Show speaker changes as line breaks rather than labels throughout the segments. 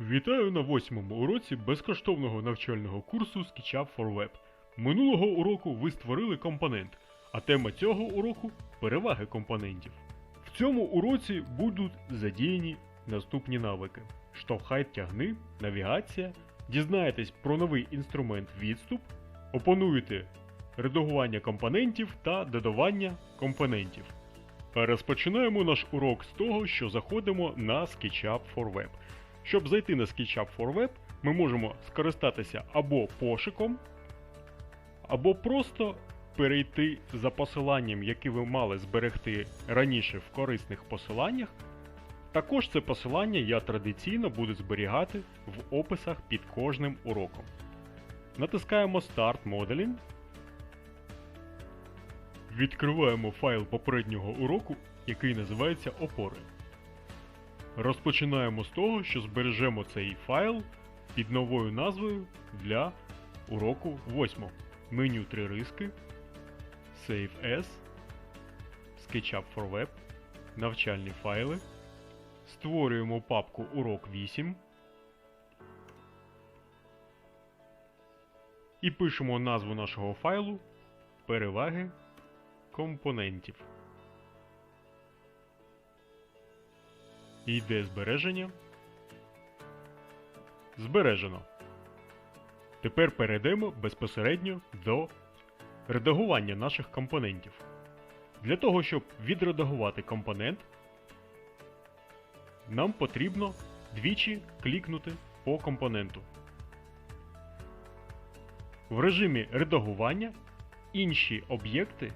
Вітаю на восьмому уроці безкоштовного навчального курсу SketchUp for Web. Минулого уроку ви створили компонент, а тема цього уроку переваги компонентів. В цьому уроці будуть задіяні наступні навики: штовхай тягни, навігація, дізнаєтесь про новий інструмент відступ, опануєте редагування компонентів та додавання компонентів. Розпочинаємо наш урок з того, що заходимо на SketchUp for Web. Щоб зайти на SketchUp for Web, ми можемо скористатися або пошуком, або просто перейти за посиланням, яке ви мали зберегти раніше в корисних посиланнях. Також це посилання я традиційно буду зберігати в описах під кожним уроком. Натискаємо Start Modeling. Відкриваємо файл попереднього уроку, який називається Опори. Розпочинаємо з того, що збережемо цей файл під новою назвою для уроку 8. Меню 3 риски, Save As, SketchUp for Web, навчальні файли. Створюємо папку Урок 8. І пишемо назву нашого файлу Переваги компонентів. І йде збереження. Збережено. Тепер перейдемо безпосередньо до редагування наших компонентів. Для того, щоб відредагувати компонент, нам потрібно двічі клікнути по компоненту. В режимі редагування інші об'єкти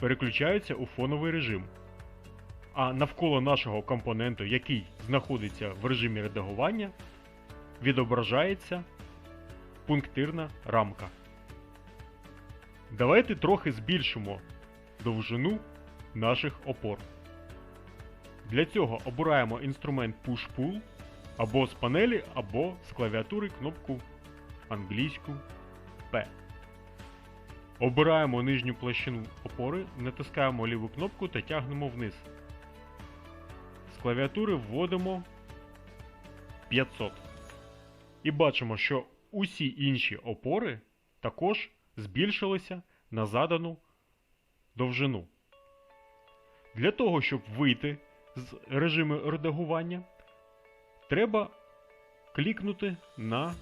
переключаються у фоновий режим а навколо нашого компоненту, який знаходиться в режимі редагування, відображається пунктирна рамка. Давайте трохи збільшимо довжину наших опор. Для цього обираємо інструмент Push-Pull або з панелі, або з клавіатури кнопку англійську P. Обираємо нижню площину опори, натискаємо ліву кнопку та тягнемо вниз. З клавіатури вводимо 500. І бачимо, що усі інші опори також збільшилися на задану довжину. Для того, щоб вийти з режиму редагування, треба клікнути на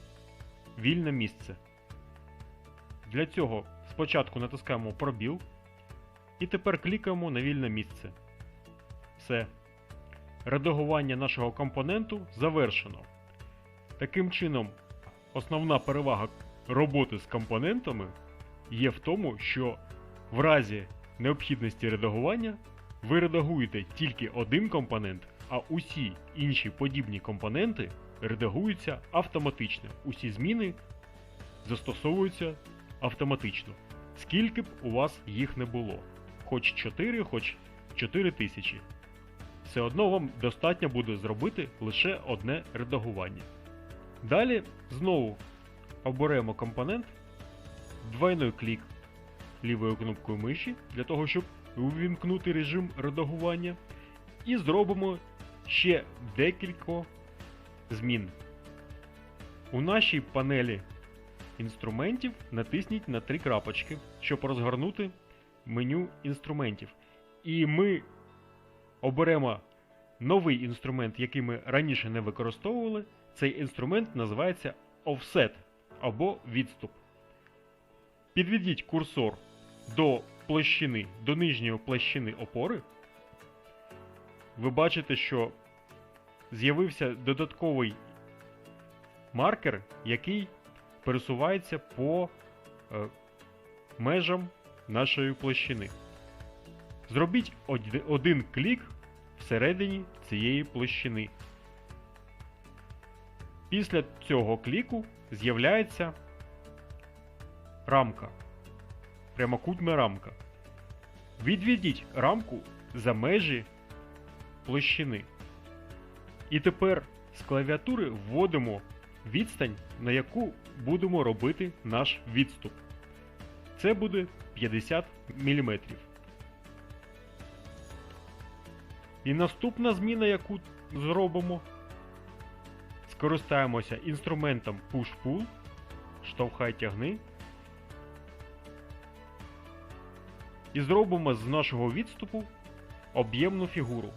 вільне місце. Для цього спочатку натискаємо пробіл і тепер клікаємо на вільне місце. Все. Редагування нашого компоненту завершено. Таким чином, основна перевага роботи з компонентами є в тому, що в разі необхідності редагування ви редагуєте тільки один компонент, а усі інші подібні компоненти редагуються автоматично. Усі зміни застосовуються автоматично. Скільки б у вас їх не було. Хоч 4, хоч 4000 все одно вам достатньо буде зробити лише одне редагування. Далі знову оберемо компонент, двойний клік лівою кнопкою миші для того, щоб увімкнути режим редагування. І зробимо ще декілька змін. У нашій панелі інструментів натисніть на три крапочки, щоб розгорнути меню інструментів. І ми оберемо новий інструмент, який ми раніше не використовували. Цей інструмент називається Offset або відступ. Підведіть курсор до площини, до нижньої площини опори. Ви бачите, що з'явився додатковий маркер, який пересувається по е, межам нашої площини. Зробіть один клік всередині цієї площини. Після цього кліку з'являється рамка. Прямокутна рамка. Відведіть рамку за межі площини. І тепер з клавіатури вводимо відстань, на яку будемо робити наш відступ. Це буде 50 мм. І наступна зміна, яку зробимо, скористаємося інструментом Push-Pull, штовхай тягни. І зробимо з нашого відступу об'ємну фігуру.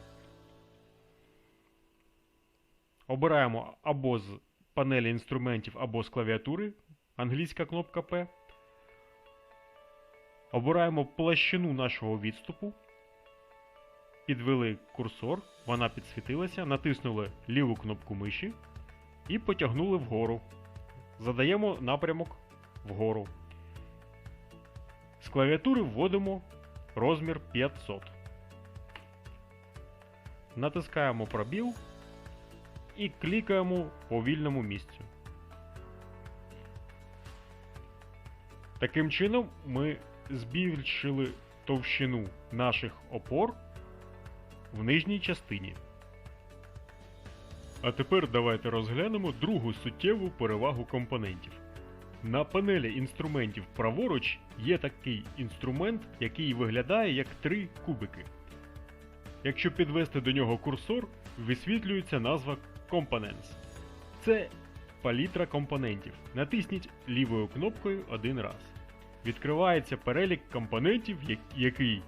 Обираємо або з панелі інструментів, або з клавіатури, англійська кнопка P. Обираємо площину нашого відступу. Підвели курсор, вона підсвітилася, натиснули ліву кнопку миші і потягнули вгору. Задаємо напрямок вгору. З клавіатури вводимо розмір 500. Натискаємо пробіл і клікаємо по вільному місцю. Таким чином ми збільшили товщину наших опор в нижній частині. А тепер давайте розглянемо другу суттєву перевагу компонентів. На панелі інструментів праворуч є такий інструмент, який виглядає як три кубики. Якщо підвести до нього курсор, висвітлюється назва Components. Це палітра компонентів. Натисніть лівою кнопкою один раз. Відкривається перелік компонентів, який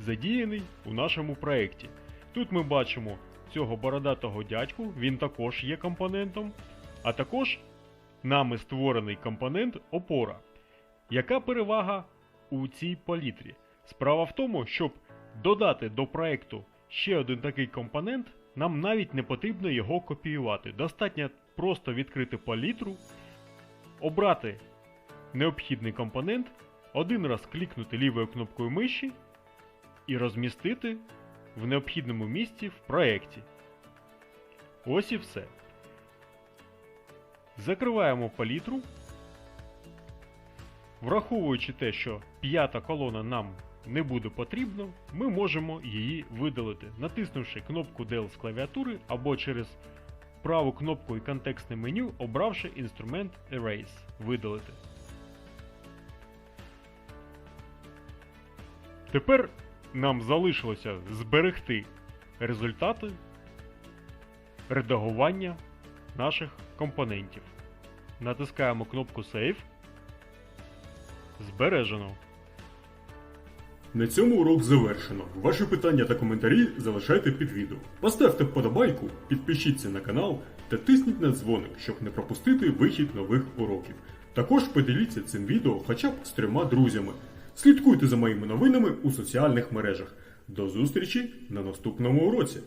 задіяний у нашому проєкті. Тут ми бачимо цього бородатого дядьку, він також є компонентом, а також нами створений компонент опора. Яка перевага у цій палітрі? Справа в тому, щоб додати до проекту ще один такий компонент, нам навіть не потрібно його копіювати. Достатньо просто відкрити палітру, обрати необхідний компонент, один раз клікнути лівою кнопкою миші і розмістити в необхідному місці в проєкті. Ось і все. Закриваємо палітру. Враховуючи те, що п'ята колона нам не буде потрібна, ми можемо її видалити, натиснувши кнопку Del з клавіатури або через праву кнопку і контекстне меню, обравши інструмент Erase видалити. Тепер нам залишилося зберегти результати редагування наших компонентів. Натискаємо кнопку Save. Збережено.
На цьому урок завершено. Ваші питання та коментарі залишайте під відео. Поставте вподобайку, підпишіться на канал та тисніть на дзвоник, щоб не пропустити вихід нових уроків. Також поділіться цим відео хоча б з трьома друзями. Слідкуйте за моїми новинами у соціальних мережах. До зустрічі на наступному уроці!